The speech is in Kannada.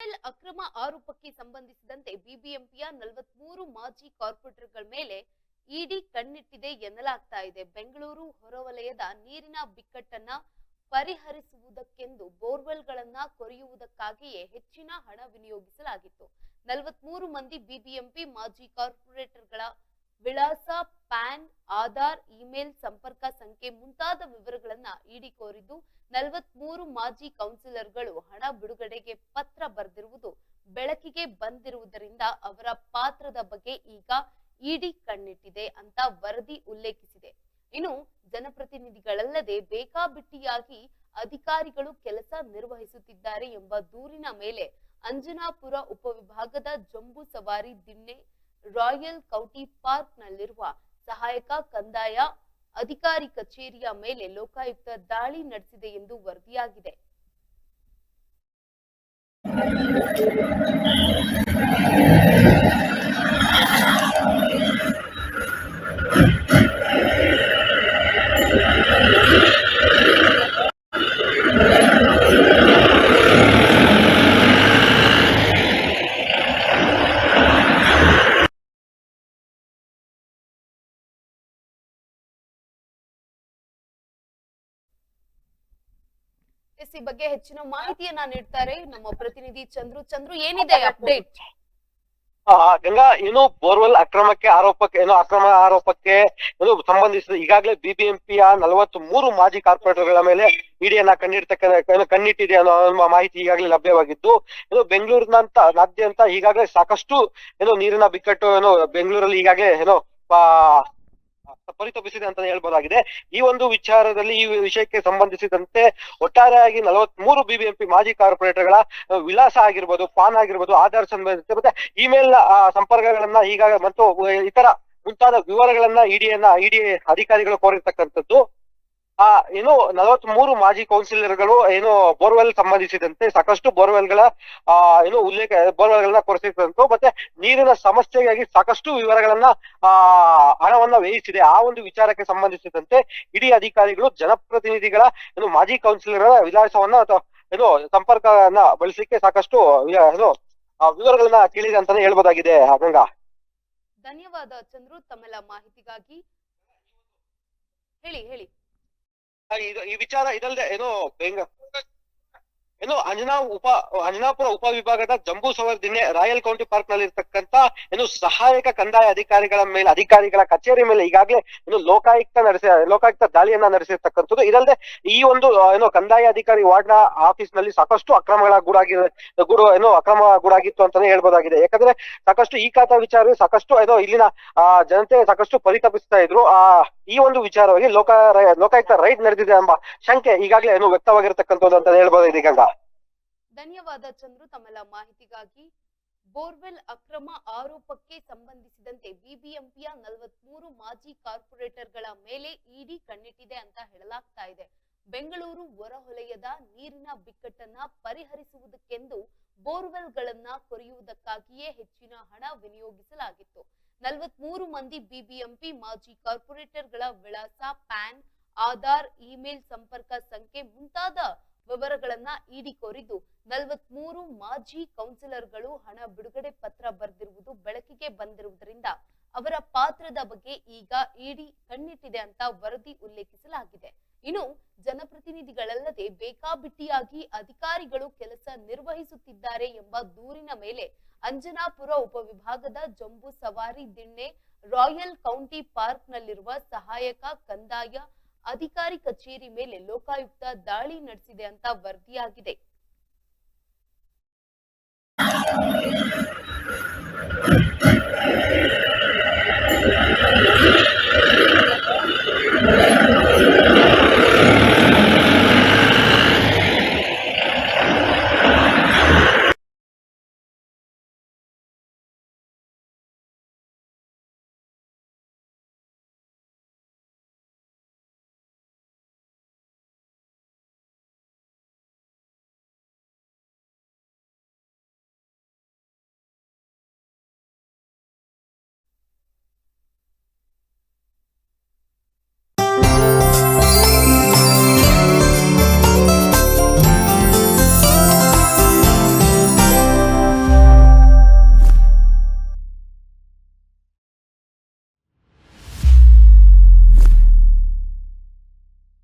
ಎಲ್ ಅಕ್ರಮ ಆರೋಪಕ್ಕೆ ಸಂಬಂಧಿಸಿದಂತೆ ಬಿಬಿಎಂಪಿಯ ನಲವತ್ಮೂರು ಮಾಜಿ ಕಾರ್ಪೊರೇಟರ್ಗಳ ಮೇಲೆ ಇಡಿ ಕಣ್ಣಿಟ್ಟಿದೆ ಎನ್ನಲಾಗ್ತಾ ಇದೆ. ಬೆಂಗಳೂರು ಹೊರವಲಯದ ನೀರಿನ ಬಿಕ್ಕಟ್ಟನ್ನ ಪರಿಹರಿಸುವುದಕ್ಕೆಂದು ಬೋರ್ವೆಲ್ಗಳನ್ನ ಕೊರೆಯುವುದಕ್ಕಾಗಿಯೇ ಹೆಚ್ಚಿನ ಹಣ ವಿನಿಯೋಗಿಸಲಾಗಿತ್ತು. ನಲವತ್ಮೂರು ಮಂದಿ ಬಿಬಿಎಂಪಿ ಮಾಜಿ ಕಾರ್ಪೊರೇಟರ್ಗಳ ವಿಳಾಸ ಪ್ಯಾನ್, ಆಧಾರ್, ಇಮೇಲ್ ಸಂಪರ್ಕ ಸಂಖ್ಯೆ ಮುಂತಾದ ವಿವರಗಳನ್ನ ಇಡಿ ಕೋರಿದ್ದು ನಲವತ್ಮೂರು ಮಾಜಿ ಕೌನ್ಸಿಲರ್ಗಳು ಹಣ ಬಿಡುಗಡೆಗೆ ಪತ್ರ ಬರೆದಿರುವುದು ಬೆಳಕಿಗೆ ಬಂದಿರುವುದರಿಂದ ಅವರ ಪಾತ್ರದ ಬಗ್ಗೆ ಈಗ ಇಡಿ ಕಣ್ಣಿಟ್ಟಿದೆ ಅಂತ ವರದಿ ಉಲ್ಲೇಖಿಸಿದೆ. ಇನ್ನು ಜನಪ್ರತಿನಿಧಿಗಳಲ್ಲದೆ ಬೇಕಾಬಿಟ್ಟಿಯಾಗಿ ಅಧಿಕಾರಿಗಳು ಕೆಲಸ ನಿರ್ವಹಿಸುತ್ತಿದ್ದಾರೆ ಎಂಬ ದೂರಿನ ಮೇಲೆ ಅಂಜನಾಪುರ ಉಪವಿಭಾಗದ ಜಂಬೂ ಸವಾರಿ ದಿಣ್ಣೆ ರಾಯಲ್ ಕೌಟಿ ಪಾರ್ಕ್ ನಲ್ಲಿರುವ ಸಹಾಯಕ ಕಂದಾಯ ಅಧಿಕಾರಿ ಕಚೇರಿಯ ಮೇಲೆ ಲೋಕಾಯುಕ್ತ ದಾಳಿ ನಡೆಸಿದೆ ಎಂದು ವರದಿಯಾಗಿದೆ. ಈ ಬಗ್ಗೆ ಹೆಚ್ಚಿನ ಮಾಹಿತಿಯನ್ನ ನೀಡ್ತಾರೆ ನಮ್ಮ ಪ್ರತಿನಿಧಿ ಚಂದ್ರು. ಚಂದ್ರು ಏನಿದೆ ಅಪ್ಡೇಟ್. ಆ, ಗಂಗಾ ಏನು ಬೋರ್ವೆಲ್ ಅಕ್ರಮಕ್ಕೆ ಆರೋಪಕ್ಕೆ ಏನು ಅಕ್ರಮ ಆರೋಪಕ್ಕೆ ಏನು ಸಂಬಂಧಿಸಿದ ಈಗಾಗಲೇ ಬಿಬಿಎಂಪಿಯ ನಲವತ್ತ್ ಮೂರು ಮಾಜಿ ಕಾರ್ಪೊರೇಟರ್ಗಳ ಮೇಲೆ ಇಡಿಯನ್ನ ಕಣ್ಣಿಡ್ತಕ್ಕ ಏನು ಕಣ್ಣಿಟ್ಟಿದೆ ಅನ್ನೋ ಅನ್ನೋ ಮಾಹಿತಿ ಈಗಾಗಲೇ ಲಭ್ಯವಾಗಿದ್ದು ಏನು ಬೆಂಗಳೂರಿನಂತ ನಾದ್ಯಂತ ಈಗಾಗಲೇ ಸಾಕಷ್ಟು ಏನು ನೀರಿನ ಬಿಕ್ಕಟ್ಟು ಏನು ಬೆಂಗಳೂರಲ್ಲಿ ಈಗಾಗಲೇ ಏನೋ ಪರಿತಪಿಸಿದೆ ಅಂತ ಹೇಳ್ಬೋದಾಗಿದೆ. ಈ ಒಂದು ವಿಚಾರದಲ್ಲಿ ಈ ವಿಷಯಕ್ಕೆ ಸಂಬಂಧಿಸಿದಂತೆ ಒಟ್ಟಾರೆಯಾಗಿ ನಲವತ್ತ್ ಮೂರು ಬಿಬಿಎಂಪಿ ಮಾಜಿ ಕಾರ್ಪೊರೇಟರ್ಗಳ ಗಳ ವಿಳಾಸ ಆಗಿರ್ಬೋದು ಪಾನ್ ಆಗಿರ್ಬೋದು, ಆಧಾರ್ ಸಂಬಂಧಿಸಿದ ಮತ್ತೆ ಇಮೇಲ್ ಸಂಪರ್ಕಗಳನ್ನ ಈಗಾಗ ಮತ್ತು, ಇತರ ಮುಂತಾದ ವಿವರಗಳನ್ನ ಇಡಿಯನ್ನ, ಇಡಿ ಅಧಿಕಾರಿಗಳು ಕೋರಿರ್ತಕ್ಕಂಥದ್ದು. ಆ, ಏನು ನಲವತ್ ಮೂರು ಮಾಜಿ ಕೌನ್ಸಿಲರ್ಗಳು ಏನು ಬೋರ್ವೆಲ್ ಸಂಬಂಧಿಸಿದಂತೆ ಸಾಕಷ್ಟು ಬೋರ್ವೆಲ್ಗಳ, ಆ, ಏನು ಉಲ್ಲೇಖ, ಬೋರ್ವೆಲ್ಗಳನ್ನ ಕೊರೆಸಿದಂತು ಮತ್ತೆ ನೀರಿನ ಸಮಸ್ಯೆಗಾಗಿ ಸಾಕಷ್ಟು ವಿವರಗಳನ್ನ, ಆ, ಹಣವನ್ನ ವ್ಯಯಿಸಿದೆ. ಆ ಒಂದು ವಿಚಾರಕ್ಕೆ ಸಂಬಂಧಿಸಿದಂತೆ ಇಡೀ ಅಧಿಕಾರಿಗಳು, ಜನಪ್ರತಿನಿಧಿಗಳ, ಏನು ಮಾಜಿ ಕೌನ್ಸಿಲರ್ ವಿಳಾಸವನ್ನ ಅಥವಾ, ಏನು ಸಂಪರ್ಕವನ್ನ ಬಳಸಲಿಕ್ಕೆ ಸಾಕಷ್ಟು, ಏನು ವಿವರಗಳನ್ನ ಕೇಳಿದೆ ಅಂತಾನೆ ಹೇಳ್ಬೋದಾಗಿದೆ ಗಂಗಾ ಧನ್ಯವಾದ ಚಂದ್ರು, ತಮ್ಮೆಲ್ಲ ಮಾಹಿತಿಗಾಗಿ. ಹೇಳಿ ಹೇಳಿ. ಈ ವಿಚಾರ ಇದಲ್ದೆ ಏನೋ ಬೆಂಗ ಏನು ಅಂಜನಾ ಉಪ, ಅಂಜನಾಪುರ ಉಪವಿಭಾಗದ ಜಂಬೂ ಸವರ್ ದಿನ್ನೆ ರಾಯಲ್ ಕೌಂಟಿ ಪಾರ್ಕ್ನಲ್ಲಿ ಇರ್ತಕ್ಕಂತ ಏನು ಸಹಾಯಕ ಕಂದಾಯ ಅಧಿಕಾರಿಗಳ ಮೇಲೆ, ಅಧಿಕಾರಿಗಳ ಕಚೇರಿ ಮೇಲೆ ಈಗಾಗಲೇ ಏನು ಲೋಕಾಯುಕ್ತ ನಡೆಸ ಲೋಕಾಯುಕ್ತ ದಾಳಿಯನ್ನ ನಡೆಸಿರ್ತಕ್ಕಂಥದ್ದು. ಇದಲ್ಲದೆ ಈ ಒಂದು ಏನು ಕಂದಾಯ ಅಧಿಕಾರಿ ವಾರ್ಡ್ನ ಆಫೀಸ್ನಲ್ಲಿ ಸಾಕಷ್ಟು ಅಕ್ರಮಗಳ ಗೂಡಾಗಿದೆ ಗುರು ಏನು ಅಕ್ರಮ ಗೂಡಾಗಿತ್ತು ಅಂತಾನೆ ಹೇಳ್ಬೋದಾಗಿದೆ. ಯಾಕಂದ್ರೆ ಸಾಕಷ್ಟು ಈ ಖಾತಾ ವಿಚಾರ ಸಾಕಷ್ಟು ಏನೋ ಇಲ್ಲಿನ ಜನತೆ ಸಾಕಷ್ಟು ಪರಿತಪಿಸ್ತಾ ಇದ್ರು. ಆ ಈ ಒಂದು ವಿಚಾರವಾಗಿ ಲೋಕ ಲೋಕಾಯುಕ್ತ ರೈಟ್ ನಡೆದಿದೆ ಎಂಬ ಶಂಕೆ ಈಗಾಗಲೇ ಏನು ವ್ಯಕ್ತವಾಗಿರತಕ್ಕಂಥದ್ದು ಅಂತ ಹೇಳ್ಬೋದು ಇದೀಗ ಧನ್ಯವಾದ ಚಂದ್ರು, ತಮ್ಮೆಲ್ಲ ಮಾಹಿತಿಗಾಗಿ. ಬೋರ್ವೆಲ್ ಅಕ್ರಮ ಆರೋಪಕ್ಕೆ ಸಂಬಂಧಿಸಿದಂತೆ ಬಿಬಿಎಂಪಿಯ ನಲವತ್ಮೂರು ಮಾಜಿ ಕಾರ್ಪೊರೇಟರ್ಗಳ ಮೇಲೆ ಇಡಿ ಕಣ್ಣಿಟ್ಟಿದೆ ಅಂತ ಹೇಳಲಾಗ್ತಾ ಇದೆ. ಬೆಂಗಳೂರು ಹೊರವಲಯದ ನೀರಿನ ಬಿಕ್ಕಟ್ಟನ್ನ ಪರಿಹರಿಸುವುದಕ್ಕೆಂದು ಬೋರ್ವೆಲ್ಗಳನ್ನ ಕೊರೆಯುವುದಕ್ಕಾಗಿಯೇ ಹೆಚ್ಚಿನ ಹಣ ವಿನಿಯೋಗಿಸಲಾಗಿತ್ತು. ನಲವತ್ಮೂರು ಮಂದಿ ಬಿಬಿಎಂಪಿ, ಮಾಜಿ ಕಾರ್ಪೊರೇಟರ್ಗಳ ವಿಳಾಸ, ಪ್ಯಾನ್, ಆಧಾರ್, ಇಮೇಲ್ ಸಂಪರ್ಕ ಸಂಖ್ಯೆ ಮುಂತಾದ ವಿವರಗಳನ್ನ ಇಡಿ ಕೋರಿದ್ದು, ನಲವತ್ಮೂರು ಮಾಜಿ ಕೌನ್ಸಿಲರ್ಗಳು ಹಣ ಬಿಡುಗಡೆ ಪತ್ರ ಬರೆದಿರುವುದು ಬೆಳಕಿಗೆ ಬಂದಿರುವುದರಿಂದ ಅವರ ಪಾತ್ರದ ಬಗ್ಗೆ ಈಗ ಇಡಿ ಕಣ್ಣಿಟ್ಟಿದೆ ಅಂತ ವರದಿ ಉಲ್ಲೇಖಿಸಲಾಗಿದೆ. ಇನ್ನು ಜನಪ್ರತಿನಿಧಿಗಳಲ್ಲದೆ ಬೇಕಾಬಿಟ್ಟಿಯಾಗಿ ಅಧಿಕಾರಿಗಳು ಕೆಲಸ ನಿರ್ವಹಿಸುತ್ತಿದ್ದಾರೆ ಎಂಬ ದೂರಿನ ಮೇಲೆ ಅಂಜನಾಪುರ ಉಪವಿಭಾಗದ ಜಂಬೂ ಸವಾರಿ ದಿಣ್ಣೆ ರಾಯಲ್ ಕೌಂಟಿ ಪಾರ್ಕ್ನಲ್ಲಿರುವ ಸಹಾಯಕ ಕಂದಾಯ ಅಧಿಕಾರಿ ಕಚೇರಿ ಮೇಲೆ ಲೋಕಾಯುಕ್ತ ದಾಳಿ ನಡೆಸಿದೆ ಅಂತ ವರದಿಯಾಗಿದೆ.